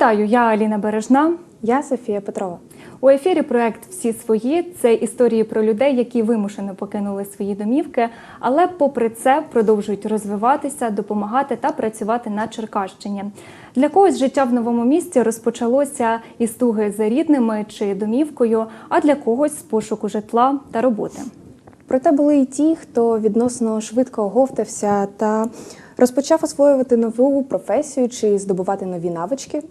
Вітаю, я Аліна Бережна. Я Софія Петрова. У ефірі проект Всі свої це історії про людей, які вимушено покинули свої домівки, але попри це продовжують розвиватися, допомагати та працювати на Черкащині. Для когось життя в новому місті розпочалося із туги за рідними чи домівкою, а для когось з пошуку житла та роботи. Проте були і ті, хто відносно швидко оговтався та розпочав освоювати нову професію чи здобувати нові навички.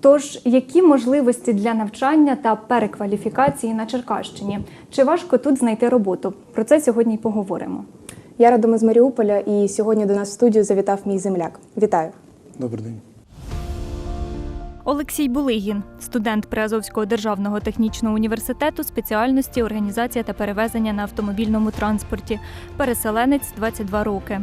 Тож, які можливості для навчання та перекваліфікації на Черкащині? Чи важко тут знайти роботу? Про це сьогодні й поговоримо. Я родом із Маріуполя, і сьогодні до нас в студію завітав мій земляк. Вітаю! Добрий день. Олексій Булигін, студент Приазовського державного технічного університету спеціальності організація та перевезення на автомобільному транспорті, переселенець 22 роки.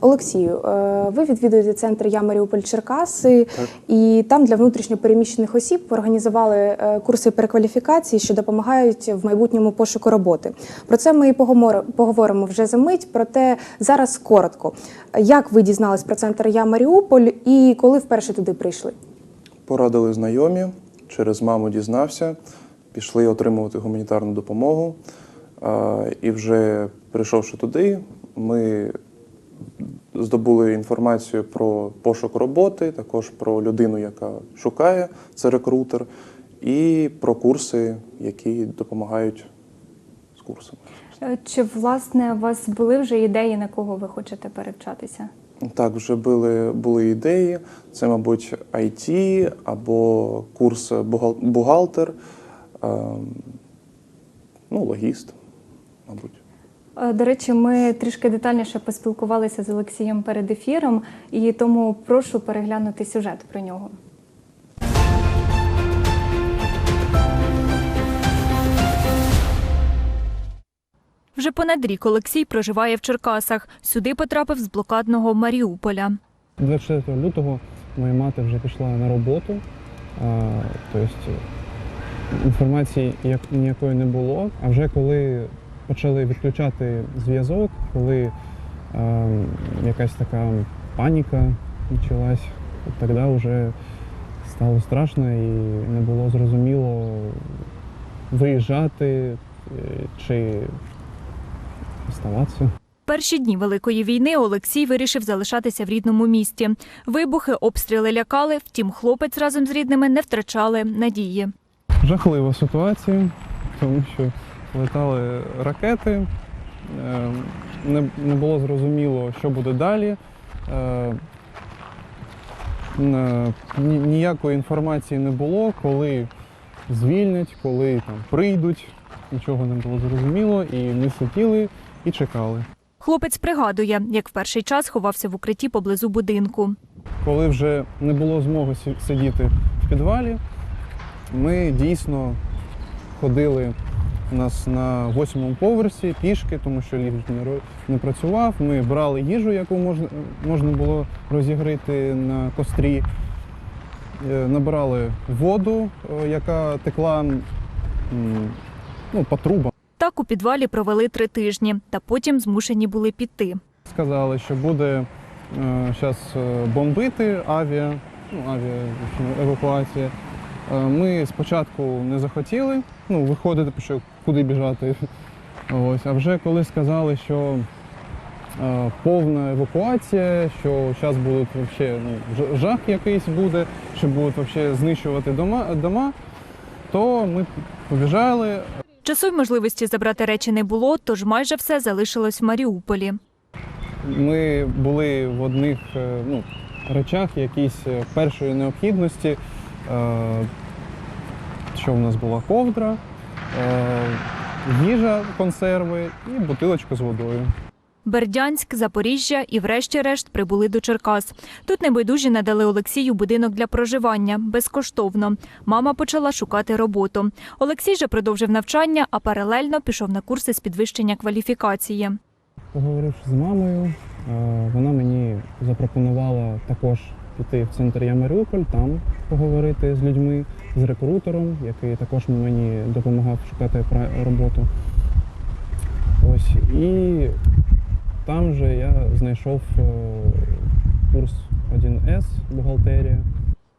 Олексію, е, ви відвідуєте центр Я Маріуполь Черкаси, і там для внутрішньопереміщених осіб організували е, курси перекваліфікації, що допомагають в майбутньому пошуку роботи. Про це ми і поговоримо- поговоримо вже за мить. Проте зараз коротко. Як ви дізнались про центр Я Маріуполь і коли вперше туди прийшли? Порадили знайомі, через маму дізнався, пішли отримувати гуманітарну допомогу. І вже прийшовши туди, ми здобули інформацію про пошук роботи, також про людину, яка шукає, це рекрутер, і про курси, які допомагають з курсами. Е, Чи власне у вас були вже ідеї, на кого ви хочете перевчатися? Так, вже були, були ідеї. Це, мабуть, IT або курс бухгал- бухгалтер, ем, ну, логіст, мабуть. Е, До речі, ми трішки детальніше поспілкувалися з Олексієм перед ефіром, і тому прошу переглянути сюжет про нього. Вже понад рік Олексій проживає в Черкасах. Сюди потрапив з блокадного Маріуполя. 24 лютого моя мати вже пішла на роботу. Тобто інформації як ніякої не було. А вже коли почали відключати зв'язок, коли а, якась така паніка почалась, тоді вже стало страшно і не було зрозуміло виїжджати е, чи оставатися. Перші дні великої війни Олексій вирішив залишатися в рідному місті. Вибухи, обстріли лякали, втім, хлопець разом з рідними не втрачали надії. жахлива ситуація, тому що летали ракети, е, не, було зрозуміло, що буде далі. Е, ні- Ніякої інформації не було, коли звільнять, коли там прийдуть. Нічого не було зрозуміло, і ми сиділи і чекали. Хлопець пригадує, як в перший час ховався в укритті поблизу будинку. Коли вже не було змоги сидіти в підвалі, ми дійсно ходили у нас на восьмому поверсі пішки, тому що ліфт не, не працював. Ми брали їжу, яку можна, можна було розігріти на кострі, Е, набирали воду, е, яка текла ну, по трубам. Так у підвалі провели три тижні, та потім змушені були піти. Сказали, що буде зараз бомбити авіа, ну, авіа евакуація. Е, Ми спочатку не захотіли ну, виходити, що куди біжати. Ось. А вже коли сказали, що е, повна евакуація, що зараз будуть вообще, ну, жах якийсь буде, що будуть вообще знищувати дома, дома, то ми побіжали, Часу й можливості забрати речі не було, тож майже все залишилось в Маріуполі. Ми були в одних е, ну, речах якісь е, першої необхідності. Е, Що в нас була ковдра, е, їжа, консерви і бутилочка з водою. Бердянськ, Запоріжжя і, врешті-решт, прибули до Черкас. Тут небайдужі надали Олексію будинок для проживання безкоштовно. Мама почала шукати роботу. Олексій же продовжив навчання, а паралельно пішов на курси з підвищення кваліфікації. Поговоривши з мамою, е, вона мені запропонувала також піти в центр Я Маріуполь, там поговорити з людьми, з рекрутером, який також мені допомагав шукати роботу. Ось і там же я знайшов е, курс 1С бухгалтерія.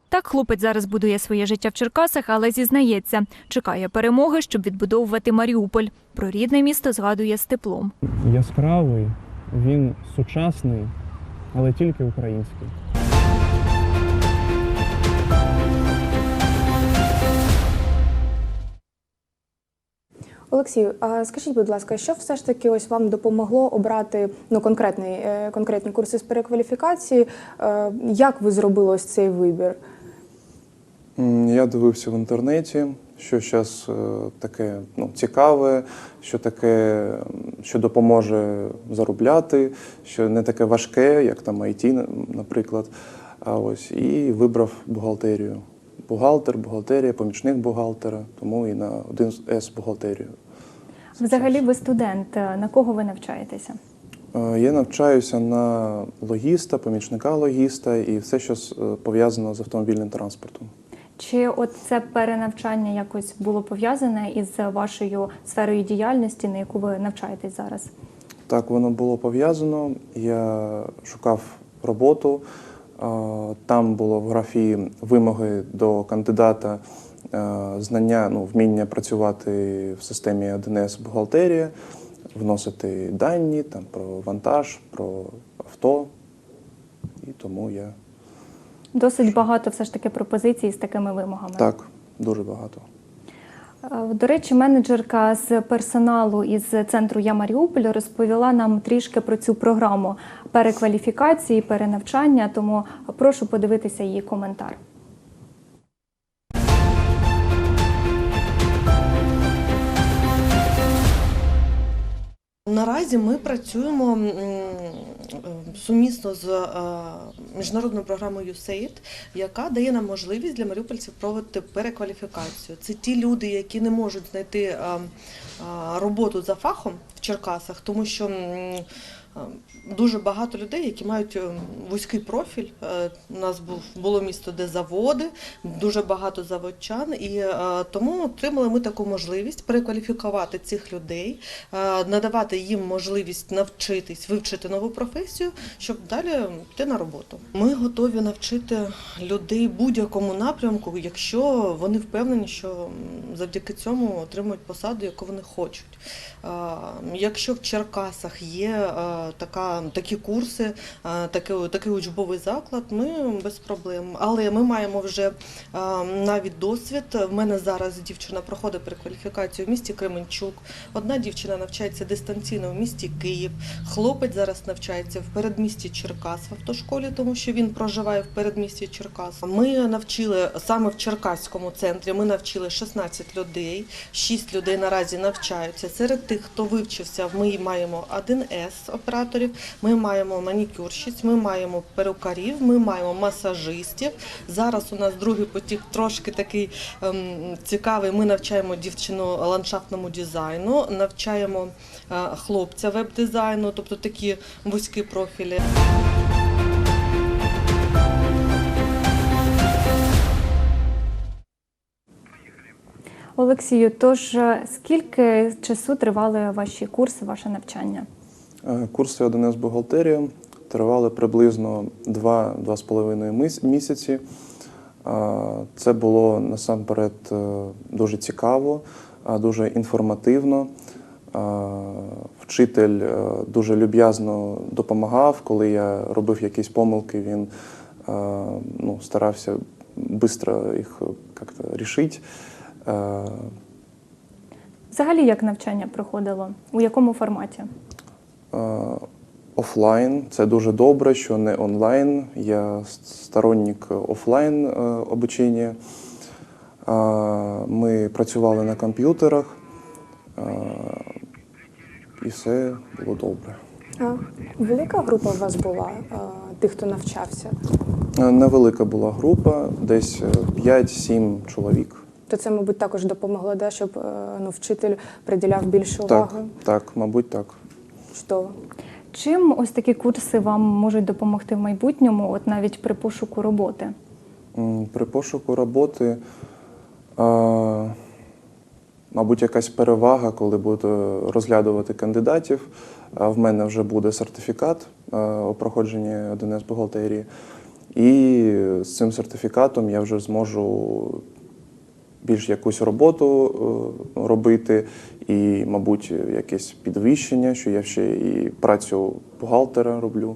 Так хлопець зараз будує своє життя в Черкасах, але зізнається, чекає перемоги, щоб відбудовувати Маріуполь. Про рідне місто згадує з теплом. Яскравий, він сучасний, але тільки український. Олексію, а скажіть, будь ласка, що все ж таки ось вам допомогло обрати ну конкретний е, конкретні курси з перекваліфікації? Е, Як ви зробили ось цей вибір? Я дивився в інтернеті, що зараз таке ну, цікаве, що таке, що допоможе заробляти, що не таке важке, як там IT, наприклад. А ось і вибрав бухгалтерію. Бухгалтер, бухгалтерія, помічник бухгалтера, тому і на 1С бухгалтерію. Взагалі, ви студент. На кого ви навчаєтеся? Е, Я навчаюся на логіста, помічника логіста і все, що е, пов'язано з автомобільним транспортом. Чи от це перенавчання якось було пов'язане із вашою сферою діяльності, на яку ви навчаєтесь зараз? Так, воно було пов'язано. Я шукав роботу. Там було в графі вимоги до кандидата е, знання, ну, вміння працювати в системі 1С бухгалтерія, вносити дані там, про вантаж, про авто. І тому я Досить багато все ж таки пропозицій з такими вимогами. так, дуже багато. Е, До речі, менеджерка з персоналу із центру Я Маріуполь розповіла нам трішки про цю програму перекваліфікації, перенавчання. Тому прошу подивитися її коментар. Наразі ми працюємо сумісно з е, міжнародною програмою USAID, яка дає нам можливість для маріупольців проводити перекваліфікацію. Це ті люди, які не можуть знайти е, е, роботу за фахом в Черкасах, тому що дуже багато людей, які мають е, вузький профіль. Е, У нас було місто, де заводи, дуже багато заводчан, і е, тому отримали ми таку можливість перекваліфікувати цих людей, е, надавати їм можливість навчитись, вивчити нову професію, щоб далі йти на роботу. Ми готові навчити людей будь-якому напрямку, якщо вони впевнені, що завдяки цьому отримують посаду, яку вони хочуть. Е, Якщо в Черкасах є е, така, такі курси, е, такий, такий учбовий заклад, ми без проблем. Але ми маємо вже е, навіть досвід. В мене зараз дівчина проходить перекваліфікацію в місті Кременчук. Одна дівчина навчається дистанційно в місті Київ. Хлопець зараз навчається в передмісті Черкас в автошколі, тому що він проживає в передмісті Черкас. Ми навчили саме в Черкаському центрі. Ми навчили 16 людей. 6 людей наразі навчаються. Серед тих, хто вивчився, ми маємо 1С операторів, ми маємо манікюрщиць, ми маємо перукарів, ми маємо масажистів. Зараз у нас другий потік трошки такий ем, цікавий. Ми навчаємо дівчину ландшафтному дизайну, навчаємо е, хлопця веб-дизайну, тобто такі вузькі профілі. Олексію, тож е, скільки часу тривали ваші курси, ваше навчання? Е, Курси 1С бухгалтерія тривали приблизно 2-2,5 місяці. Е, Це було насамперед е, дуже цікаво, дуже інформативно. Вчитель дуже люб'язно допомагав, коли я робив якісь помилки, він ну, старався швидко їх рішити. Взагалі, як навчання проходило? У якому форматі? Е, Офлайн це дуже добре, що не онлайн. Я сторонник офлайн е, обучення. Е, Ми працювали на комп'ютерах, і все було добре. А, велика група у вас була тих, хто навчався? Невелика була група, десь е, 5-7 чоловік. То це, мабуть, також допомогло, да, щоб ну, вчитель приділяв більше Так, уваги. так, мабуть, так. Чудово. Чим ось такі курси вам можуть допомогти в майбутньому, от навіть при пошуку роботи? При пошуку роботи, е, мабуть, якась перевага, коли буду розглядувати кандидатів. В мене вже буде сертифікат е, у проходженні 1С бухгалтерії. І з цим сертифікатом я вже зможу більш якусь роботу е, робити, і, мабуть, якесь підвищення, що я ще і працю бухгалтера роблю.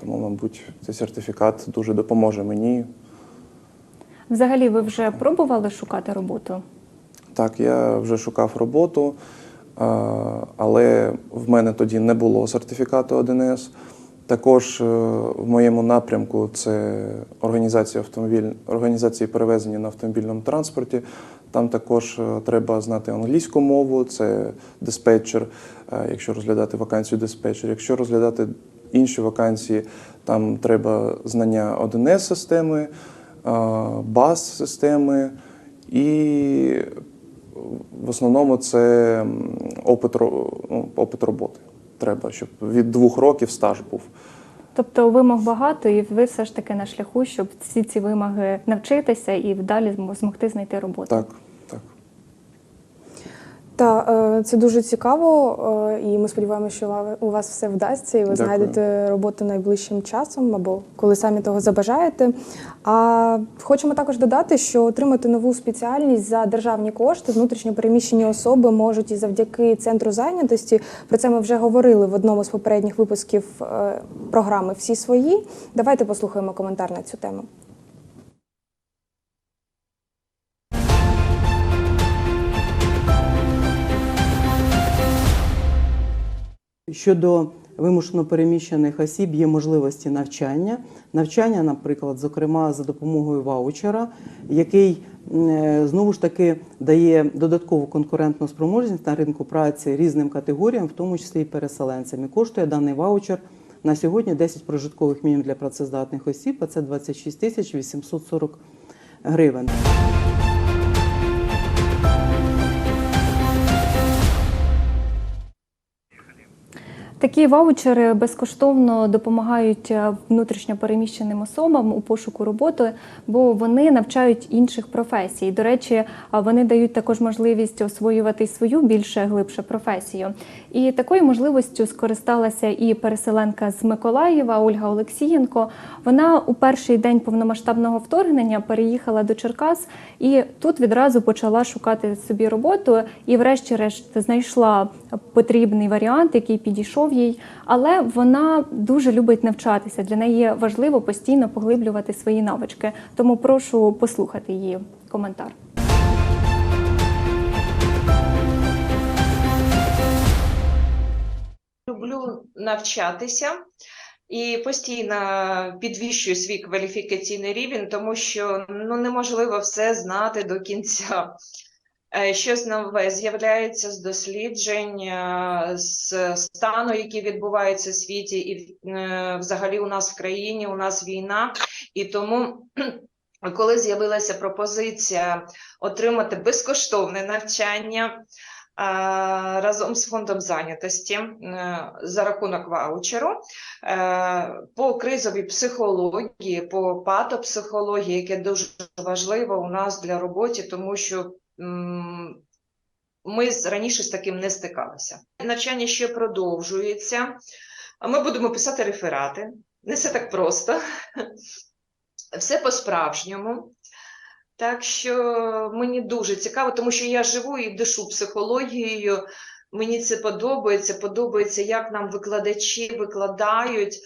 Тому, мабуть, цей сертифікат дуже допоможе мені. Взагалі, ви вже пробували шукати роботу? Так, я вже шукав роботу, але в мене тоді не було сертифікату 1С. Також е, в моєму напрямку це організація автомобіль, організації перевезення на автомобільному транспорті. Там також е, треба знати англійську мову, це диспетчер, е, якщо розглядати вакансію диспетчер. Якщо розглядати інші вакансії, там треба знання 1С системи, баз системи і в основному це опит, ну, опит роботи. Треба, щоб від двох років стаж був. Тобто вимог багато, і ви все ж таки на шляху, щоб всі ці вимоги навчитися і далі змогти знайти роботу. Так, так. Та е, це дуже цікаво, е, і ми сподіваємося, що у вас все вдасться, і ви Дякую. знайдете роботу найближчим часом або коли самі того забажаєте. А хочемо також додати, що отримати нову спеціальність за державні кошти внутрішньо переміщені особи можуть і завдяки центру зайнятості. Про це ми вже говорили в одному з попередніх випусків е, програми Всі свої. Давайте послухаємо коментар на цю тему. Щодо вимушено переміщених осіб є можливості навчання. Навчання, наприклад, зокрема за допомогою ваучера, який е, знову ж таки дає додаткову конкурентну спроможність на ринку праці різним категоріям, в тому числі і переселенцям. І коштує даний ваучер на сьогодні 10 прожиткових мінімум для працездатних осіб, а це 26 тисяч 840 гривень. Такі ваучери безкоштовно допомагають е, внутрішньо переміщеним особам у пошуку роботи, бо вони навчають інших професій. До речі, вони дають також можливість освоювати свою більше глибше професію. І такою можливістю скористалася і переселенка з Миколаєва Ольга Олексієнко. Вона у перший день повномасштабного вторгнення переїхала до Черкас і тут відразу почала шукати собі роботу і, врешті-решт, знайшла потрібний варіант, який підійшов їй. Але вона дуже любить навчатися. Для неї важливо постійно поглиблювати свої навички. Тому прошу послухати її коментар. Люблю навчатися і постійно підвищую свій кваліфікаційний рівень, тому що ну, неможливо все знати до кінця. Е, Щось нове з'являється з досліджень, е, з стану, який відбувається в світі, і е, взагалі у нас в країні, у нас війна. І тому, коли з'явилася пропозиція отримати безкоштовне навчання, разом з фондом зайнятості за рахунок ваучеру по кризовій психології, по патопсихології, яке дуже важливо у нас для роботи, тому що ми раніше з таким не стикалися. Навчання ще продовжується. Ми будемо писати реферати. Не все так просто. Все по-справжньому. Так що мені дуже цікаво, тому що я живу і дишу психологією. Мені це подобається. Подобається, як нам викладачі викладають.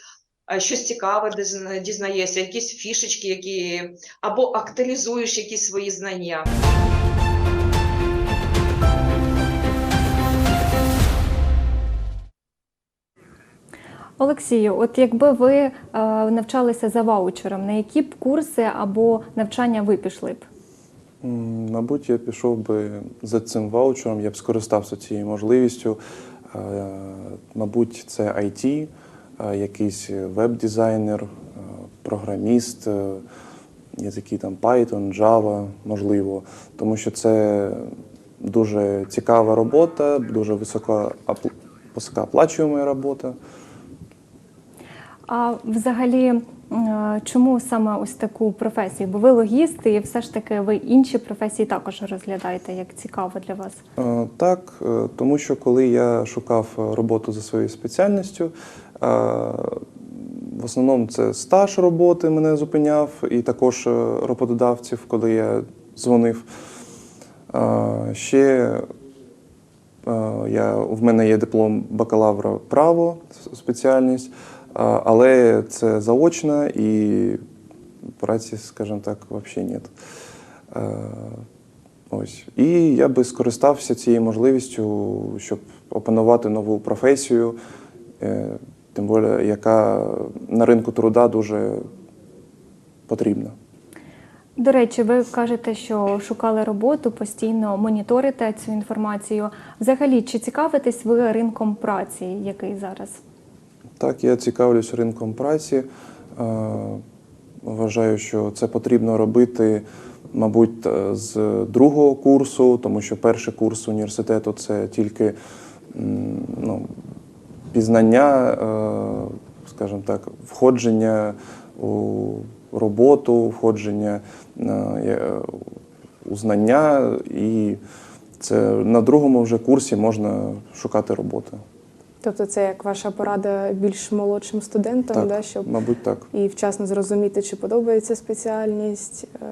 Щось цікаве дізна- дізнаєшся, якісь фішечки, які або актуалізуєш якісь свої знання. Олексію, от якби ви е, навчалися за ваучером, на які б курси або навчання ви пішли б? Мабуть, я пішов би за цим ваучером, я б скористався цією можливістю. Е, Мабуть, це IT, е, якийсь веб-дизайнер, е, програміст, е, язики там Python, Java, можливо, тому що це дуже цікава робота, дуже висока апл- робота. А взагалі, е, чому саме ось таку професію? Бо ви логісти, і все ж таки ви інші професії також розглядаєте як цікаво для вас. Е, Так, е, тому що коли я шукав роботу за своєю спеціальністю, В основному це стаж роботи мене зупиняв, і також роботодавців, коли я дзвонив. Ще я, в мене є диплом бакалавра право, спеціальність, але це заочна і праці, скажімо так, взагалі нет. Е, Ось. І я би скористався цією можливістю, щоб опанувати нову професію, е, тим більше, яка на ринку труда дуже потрібна. До речі, ви кажете, що шукали роботу, постійно моніторите цю інформацію. Взагалі, чи цікавитесь ви ринком праці, який зараз? Так, я цікавлюсь ринком праці. Е, Вважаю, що це потрібно робити, мабуть, е, з другого курсу, тому що перший курс університету це тільки ну, пізнання, е, скажімо так, входження у роботу, входження у знання, і це на другому вже курсі можна шукати роботу. Тобто, це як ваша порада більш молодшим студентам, Так, да, щоб мабуть, так. і вчасно зрозуміти, чи подобається спеціальність, е,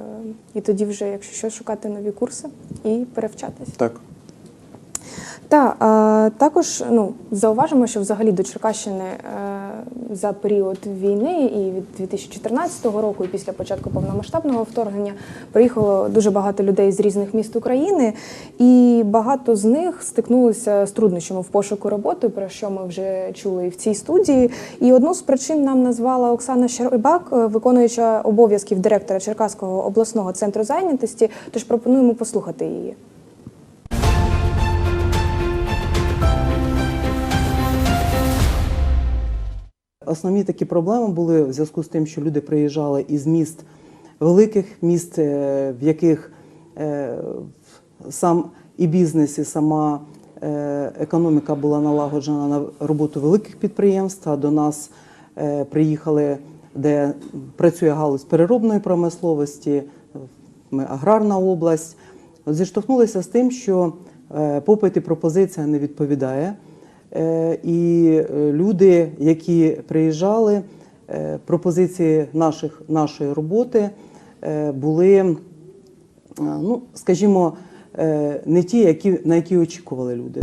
і тоді вже, якщо що, шукати нові курси і перевчатись. Так. Та а, також ну, зауважимо, що взагалі до Черкащини е, за період війни і від 2014 року, і після початку повномасштабного вторгнення приїхало дуже багато людей з різних міст України, і багато з них стикнулися з труднощами в пошуку роботи, про що ми вже чули в цій студії. І одну з причин нам назвала Оксана Щербак, е, виконуюча обов'язків директора Черкаського обласного центру зайнятості. Тож пропонуємо послухати її. Основні такі проблеми були в зв'язку з тим, що люди приїжджали із міст великих міст, е, в яких е, сам і бізнес, і сама е, економіка була налагоджена на роботу великих підприємств. А до нас приїхали, де працює галузь переробної промисловості, ми аграрна область. Зіштовхнулися з тим, що попит і пропозиція не відповідає. Е, І е, люди, які приїжджали, е, пропозиції наших, нашої роботи були, ну, скажімо, не ті, які, на які очікували люди.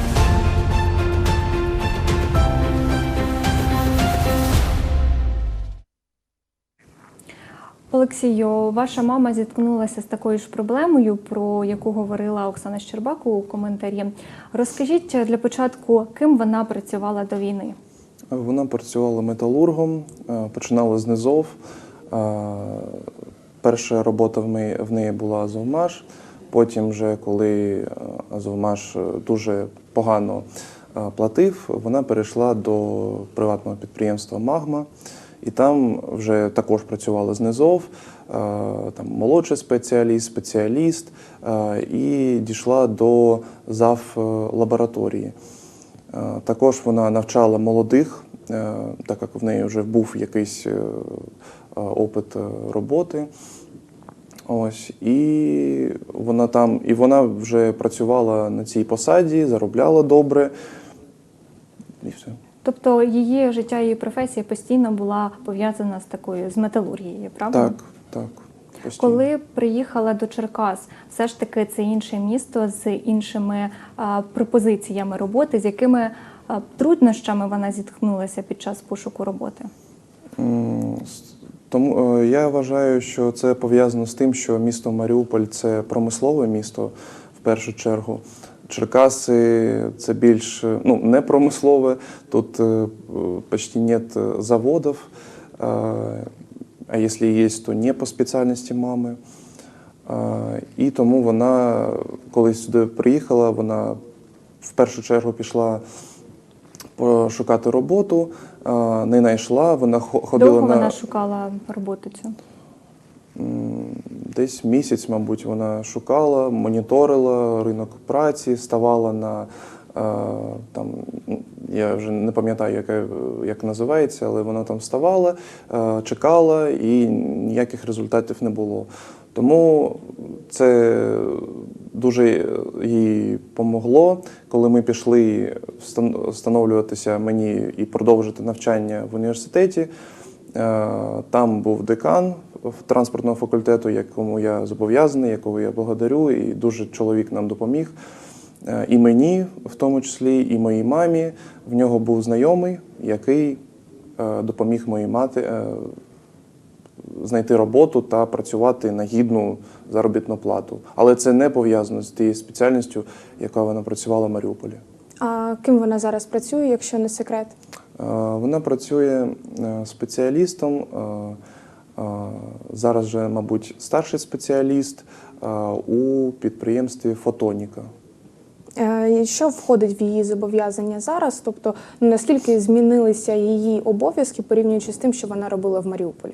Олексію, ваша мама зіткнулася з такою ж проблемою, про яку говорила Оксана Щербак у коментарі. Розкажіть для початку, ким вона працювала до війни? Вона працювала металургом, е, починала з низов. Е, Перша робота в неї, була Азовмаш. Потім, вже коли е, Азовмаш дуже погано платив, вона перейшла до приватного підприємства Магма. І там вже також працювала з низов, е, там молодший спеціаліст, спеціаліст, е, і дійшла до зав е, лабораторії. Також вона навчала молодих, так як в неї вже був якийсь опит роботи. Ось, і вона там, і вона вже працювала на цій посаді, заробляла добре. І все. Тобто її життя, її професія постійно була пов'язана з такою з металургією, правда? Так, так. Постійно. Коли приїхала до Черкас, все ж таки це інше місто з іншими а, пропозиціями роботи, з якими а, труднощами вона зіткнулася під час пошуку роботи? Тому е, я вважаю, що це пов'язано з тим, що місто Маріуполь це промислове місто в першу чергу. Черкаси це більш е, ну, не промислове, тут е, почти нет е, заводів, а якщо є, то не по спеціальності мами. І тому вона, коли сюди приїхала, вона в першу чергу пішла пошукати роботу, не знайшла, вона хо- ходила Довго на вона шукала роботу цю? Десь місяць, мабуть, вона шукала, моніторила ринок праці, ставала на е, там, я вже не пам'ятаю, яке, як називається, але вона там ставала, е, чекала і ніяких результатів не було. Тому це дуже їй помогло, коли ми пішли встан- встановлюватися мені і продовжити навчання в університеті. Е, Там був декан транспортного факультету, якому я зобов'язаний, якого я благодарю, і дуже чоловік нам допоміг. Е, І мені, в тому числі, і моїй мамі. В нього був знайомий, який е, допоміг моїй мати е, знайти роботу та працювати на гідну заробітну плату. Але це не пов'язано з тією спеціальністю, яка вона працювала в Маріуполі. А ким вона зараз працює, якщо не секрет? Вона працює спеціалістом. Зараз же, мабуть, старший спеціаліст у підприємстві Фотоніка. Е, Що входить в її зобов'язання зараз? Тобто, ну, наскільки змінилися її обов'язки порівнюючи з тим, що вона робила в Маріуполі?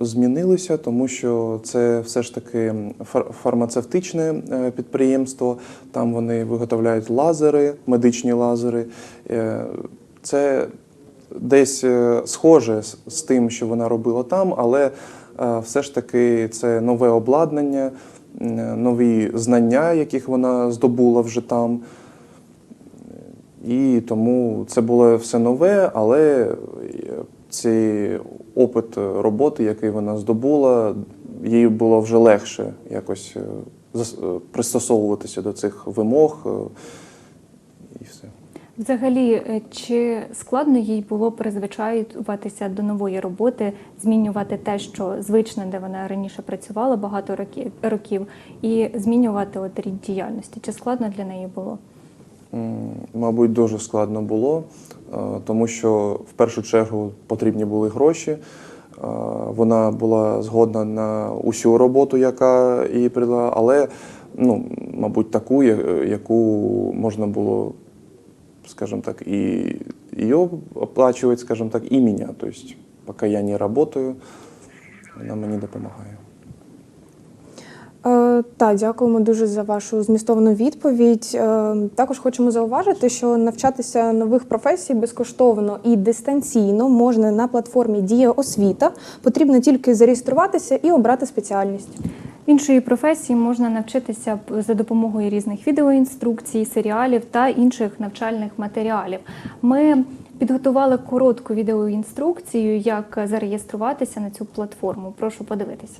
Змінилися, тому що це все ж таки фар- фармацевтичне е, підприємство. Там вони виготовляють лазери, медичні лазери. Е, Це десь е, схоже з- тим, що вона робила там, але е, все ж таки це нове обладнання, нові знання, яких вона здобула вже там. І тому це було все нове, але цей опит роботи, який вона здобула, їй було вже легше якось е, е, пристосовуватися до цих вимог. Взагалі, е, чи складно їй було призвичаюватися до нової роботи, змінювати те, що звичне, де вона раніше працювала багато років, і змінювати от рід діяльності? Чи складно для неї було? Мабуть, дуже складно було, е, тому що в першу чергу потрібні були гроші. Е, Вона була згодна на усю роботу, яка їй придала, але, ну, мабуть, таку, яку можна було, скажімо так, і її оплачувати, скажімо так, і мене. Тобто, поки я не працюю, вона мені допомагає. Е, Так, дякуємо дуже за вашу змістовну відповідь. Е, Також хочемо зауважити, що навчатися нових професій безкоштовно і дистанційно можна на платформі Дія освіта. Потрібно тільки зареєструватися і обрати спеціальність. Іншої професії можна навчитися за допомогою різних відеоінструкцій, серіалів та інших навчальних матеріалів. Ми підготували коротку відеоінструкцію, як зареєструватися на цю платформу. Прошу подивитися.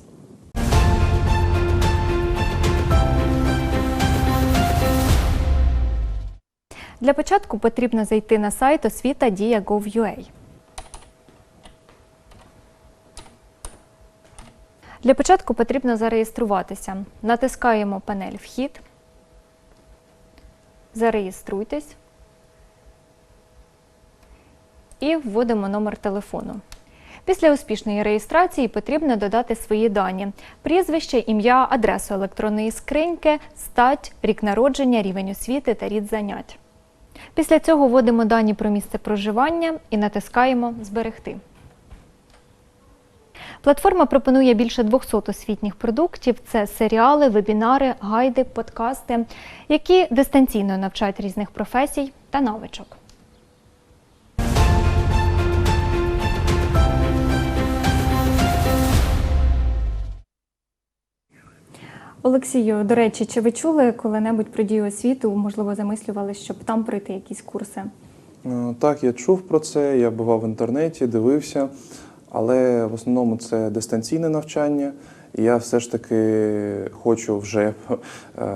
Для початку потрібно зайти на сайт освіта Для початку потрібно зареєструватися. Натискаємо панель Вхід. Зареєструйтесь. І вводимо номер телефону. Після успішної реєстрації потрібно додати свої дані: прізвище, ім'я, адресу електронної скриньки, стать, рік народження, рівень освіти та рід занять. Після цього вводимо дані про місце проживання і натискаємо Зберегти. Платформа пропонує більше 200 освітніх продуктів: це серіали, вебінари, гайди, подкасти, які дистанційно навчають різних професій та навичок. Олексію, до речі, чи ви чули коли-небудь про дію освіту? Можливо, замислювалися, щоб там пройти якісь курси? Е, Так, я чув про це, я бував в інтернеті, дивився, але в основному це дистанційне навчання. І я все ж таки хочу вже е,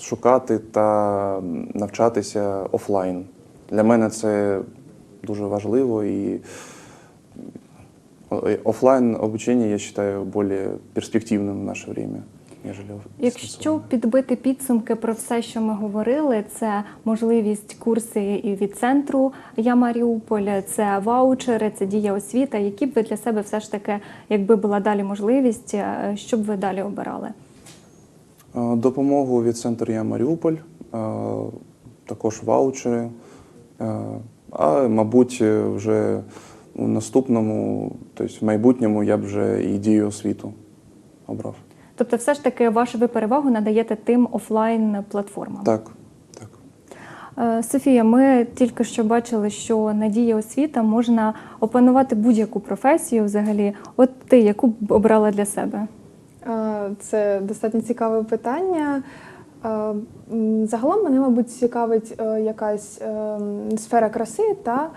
шукати та навчатися офлайн. Для мене це дуже важливо і офлайн обучение я считаю более перспективным в наше время, нежели Якщо підбити підсумки про все, що ми говорили, це можливість курси і від центру Я Маріуполь, це ваучери, це дія освіта. Які б ви для себе все ж таки, якби була далі можливість, е, що б ви далі обирали? Е, Допомогу від центру Я Маріуполь, е, також ваучери. А, мабуть, вже у наступному, тобто в майбутньому, я б вже і дію освіту обрав. Тобто, все ж таки, вашу ви перевагу надаєте тим офлайн платформам? Так. Е, Софія, ми тільки що бачили, що на дія освіта можна опанувати будь-яку професію взагалі. От ти яку б обрала для себе? Е, Це достатньо цікаве питання. Е, Загалом мене, мабуть, цікавить якась е, сфера краси та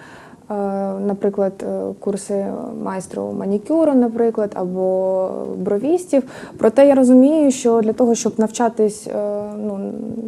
наприклад, е, курси майстру манікюру, наприклад, або бровістів. Проте я розумію, що для того, щоб навчатись е, ну,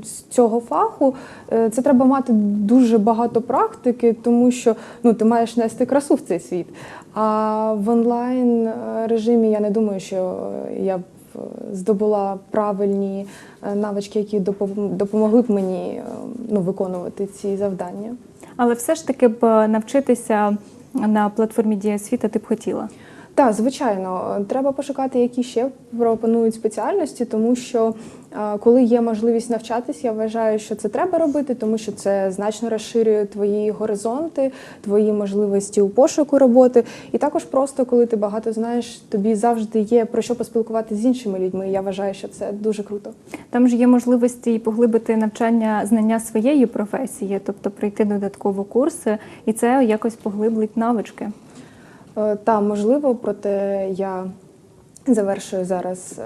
з цього фаху, е, це треба мати дуже багато практики, тому що ну, ти маєш нести красу в цей світ. А в онлайн е, режимі я не думаю, що я б е, здобула правильні е, навички, які допомогли б мені е, ну, виконувати ці завдання. Але все ж таки б е, навчитися на платформі Дія світа ти б хотіла. Так, звичайно, треба пошукати, які ще пропонують спеціальності, тому що е, коли є можливість навчатись, я вважаю, що це треба робити, тому що це значно розширює твої горизонти, твої можливості у пошуку роботи. І також просто, коли ти багато знаєш, тобі завжди є про що поспілкуватися з іншими людьми. Я вважаю, що це дуже круто. Там ж є можливості і поглибити навчання знання своєї професії, тобто пройти додатково курси, і це якось поглиблить навички. Е, Та можливо, проте я завершую зараз е,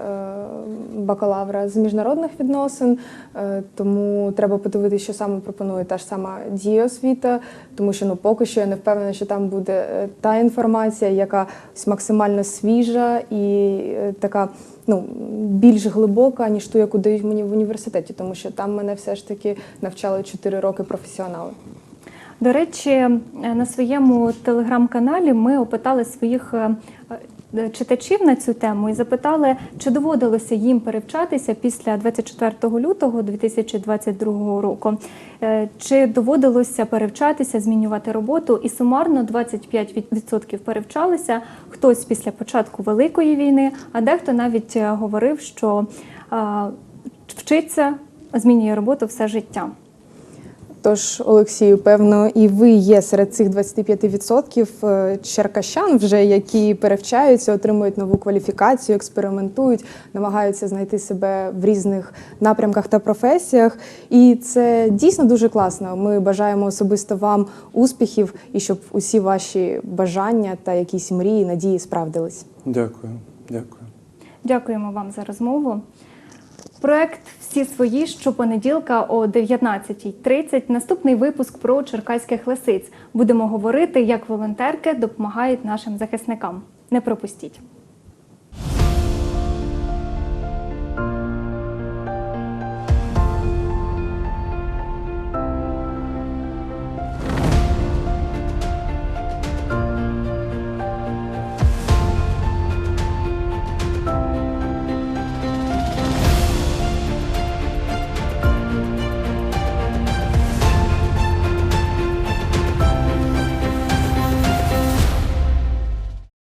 бакалавра з міжнародних відносин, е, тому треба подивитися, що саме пропонує та ж сама дієосвіта, тому що ну поки що я не впевнена, що там буде та інформація, яка максимально свіжа і така. Ну, більш глибока, ніж ту, яку дають мені в університеті, тому що там мене все ж таки навчали 4 роки професіонали. До речі, е, на своєму телеграм-каналі ми опитали своїх е, е, читачів на цю тему і запитали, чи доводилося їм перевчатися після 24 лютого 2022 року. Чи доводилося перевчатися, змінювати роботу? І сумарно 25% перевчалися. Хтось після початку великої війни, а дехто навіть говорив, що вчиться, змінює роботу все життя. Тож, Олексію, певно, і ви є серед цих 25% е, черкащан, вже які перевчаються, отримують нову кваліфікацію, експериментують, намагаються знайти себе в різних напрямках та професіях. І це дійсно дуже класно. Ми бажаємо особисто вам успіхів і щоб усі ваші бажання та якісь мрії, надії справдились. Дякую, дякую. Дякуємо вам за розмову. Проект всі свої щопонеділка о 19.30. Наступний випуск про черкаських лисиць. Будемо говорити, як волонтерки допомагають нашим захисникам. Не пропустіть.